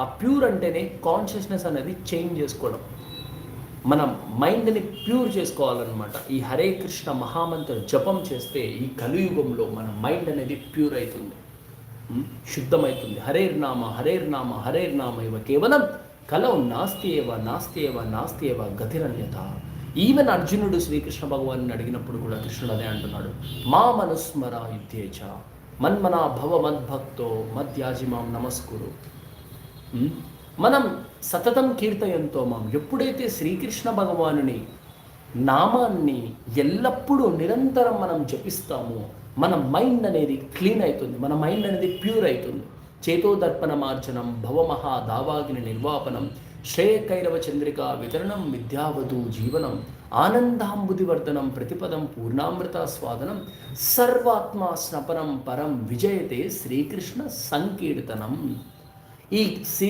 ఆ ప్యూర్ అంటేనే కాన్షియస్నెస్ అనేది చేంజ్ చేసుకోవడం. మన మైండ్ని ప్యూర్ చేసుకోవాలన్నమాట. ఈ హరే కృష్ణ మహామంత్ర జపం చేస్తే ఈ కలియుగంలో మన మైండ్ అనేది ప్యూర్ అవుతుంది శుద్ధమవుతుంది హరేర్నామ హరేర్నామ హరేర్నామ ఇవ కేవలం కలవు నాస్తి ఏవ నాస్తి ఏవ నాస్తి ఏవ గతిరన్యత. ఈవెన్ అర్జునుడు శ్రీకృష్ణ భగవాన్ని అడిగినప్పుడు కూడా కృష్ణుడు అదే అంటున్నాడు. మా మనుస్మర యుద్ధేచ మన్మనా భవ మద్భక్తో మద్యాజిమాం నమస్కురు. మనం సతతం కీర్తయంతో మాం. ఎప్పుడైతే శ్రీకృష్ణ భగవానుని నామాన్ని ఎల్లప్పుడూ నిరంతరం మనం జపిస్తామో మన మైండ్ అనేది క్లీన్ అవుతుంది మన మైండ్ అనేది ప్యూర్ అవుతుంది చేతోదర్పణ మార్జనం భవమహా దావాగిని నిర్వాపనం శ్రేయకైరవ చంద్రిక వితరణం విద్యావధు జీవనం ఆనందాంబుదివర్ధనం ప్రతిపదం పూర్ణామృత స్వాదనం సర్వాత్మ స్నపనం పరం విజయతే శ్రీకృష్ణ సంకీర్తనం. ఈ శ్రీ